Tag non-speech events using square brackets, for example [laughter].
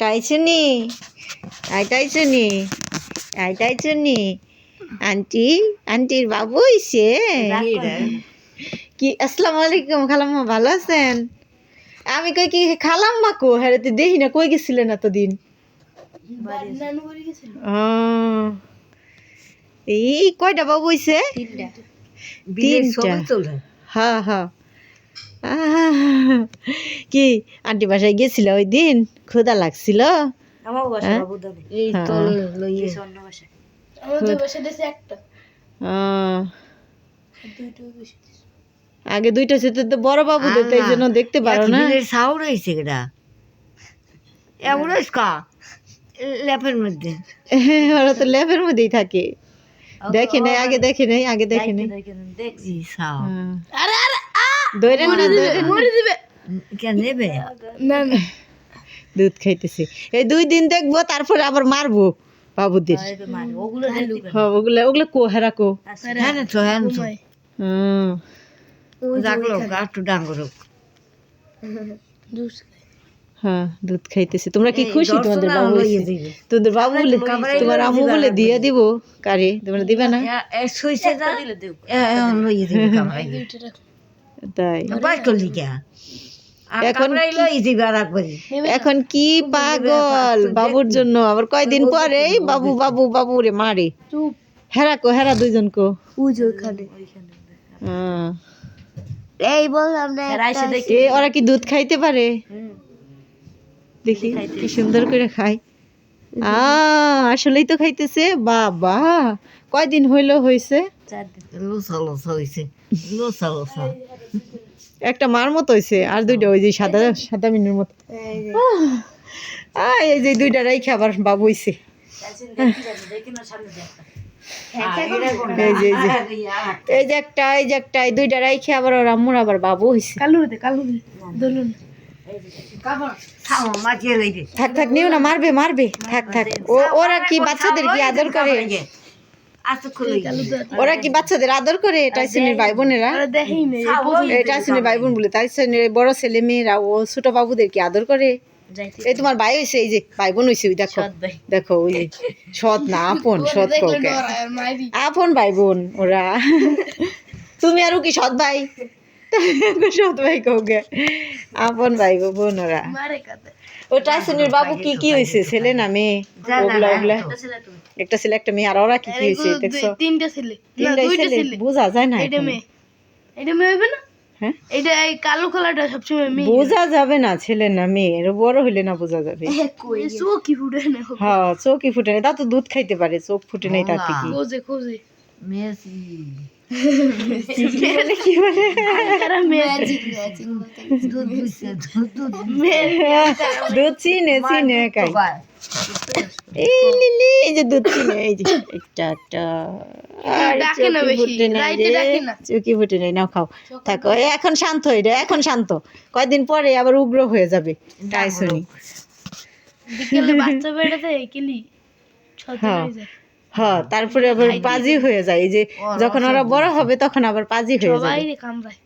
টাইছুনি আইটাইছুনি আইটাইছুনি aunty আন্টির বাবু হইছে। কি আসসালামু আলাইকুম খালাম্মা ভালো আছেন? আমি কই কি খালাম্মা কো? হ্যাঁ তুই দেখি না কই গেছিলেন এতদিন? এই কয়টা বাবু হইছে? তিনটা। হ্যাঁ হ্যাঁ। [laughs] কি আন্টি বাসায় গেছিল ওই দিন ক্ষুদা লাগছিল হ্যাঁ? এই হ্যাঁ। আগে দুইটা সেতে তো বড় বাবু তো এই জন্য দেখতে পারো না। সাউর হয়েছে এটা কা ল্যাপের মধ্যে। [laughs] ওরা তো ল্যাবের মধ্যেই থাকে। দেখে নাই আগে দেখে নাই আগে দেখে নাই। দেখছি সাউ দৌড়ে না দৌড়ে কেন নেবে? দুধ খাইতেছে। এই দুই দিন দেখব তারপরে আবার মারবো বাবুদের। ওগুলো হ্যাঁ ওগুলা ওগুলা কো। হেরা কো হ্যাঁ তো হ্যাঁ তো হুম। একটু ডাঙ্গর হ্যাঁ দুধ খাইতেছে। তোমরা কি খুশি তোমাদের বাবু? দিবে। তোমাদের বাবু বলে তোমার আমু বলে দিয়ে দিব। কারে? তোমরা দিবে না? [laughs] তাই। বাস করলি কে এখন এখন কি পাগল বাবুর জন্য? আবার কয়দিন পরেই বাবু বাবু বাবু রে মারে। হেরা কো হেরা দুইজন কো। হ্যাঁ। এই বললাম না ওরা কি দুধ খাইতে পারে? দেখি কি সুন্দর করে খায়। আ আসলেই তো খাইতেছে। বাবা কয়দিন হইল হইছে? লোসা লোসা হয়েছে লোসা লোসা। একটা মার মতো হইছে আর দুইটা ওই যে সাদা সাদা মিনের মতো। এই যে। দুইটা রাইখে আবার বাবু হইছে। এই যে এই যে। একটা এই যে একটা এই দুইটা রাইখে আবার ওর আম্মুর আবার বাবু হইছে। থামো মাছিয়ে লইবে। থাক থাক নিও না মারবে মারবে। থাক থাক। ও ওরা কি বাচ্চাদের কি আদর করে? ওরা কি বাচ্চাদের আদর করে? টাইসনের ভাই বোনেরা এই টাইসনের ভাই বোন বলে টাইসনের বড় ছেলে মেয়েরা ও ছোট বাবুদের কি আদর করে? এই তোমার ভাই হইছে এই যে ভাই বোন হইছে ওই দেখো দেখো ওই যে সৎ না আপন সৎ কাউকে। আপন ভাই বোন ওরা। তুমি আরও কি সৎ ভাই? সৎ ভাই কাউকে? আপন ভাই গো বোন ওরা ও টাইসনের বাবু কি কি হইছে? ছেলে না মেয়ে? ওগুলা ওগুলা। একটা ছেলে একটা মেয়ে। আর ওরা কি কি হইছে দেখছ? তিনটা ছেলে। না, দুইটা ছেলে বোঝা যায় না এটা মেয়ে। এটা মেয়ে হবে না? হ্যাঁ? এটা এই কালো কালারটা সবসময় মেয়ে। বোঝা যাবে না ছেলে না মেয়ে। এর বড় হইলে না বোঝা যাবে। ফুটে না। হ্যাঁ চোখই ফুটে নেই তা তো দুধ খাইতে পারে চোখ ফুটে নেই তাতে কি খোঁজে খোঁজে। মেসি কি বলে তারা দুধ দিচ্ছে দুধ দুধ দুধ চিনে চিনে খাই বাবা এই লিলি এই যে দুধ চিনে এই যে একটা একটা ডাকে না বেশি, ফুটে নাই রাইতে ডাকে না। চোখই ফুটে নাই নাও খাও থাকো এখন শান্ত হয়ে রে এখন শান্ত কয়দিন পরে আবার উগ্র হয়ে যাবে তাই শুনি বিকেলে বাচ্চা বেড়াতে। হয়ে যায় হ্যাঁ তারপরে আবার পাজি হয়ে যায়। এই যে যখন ওরা বড় হবে তখন আবার পাজি হয়ে যায় কামড়ায়।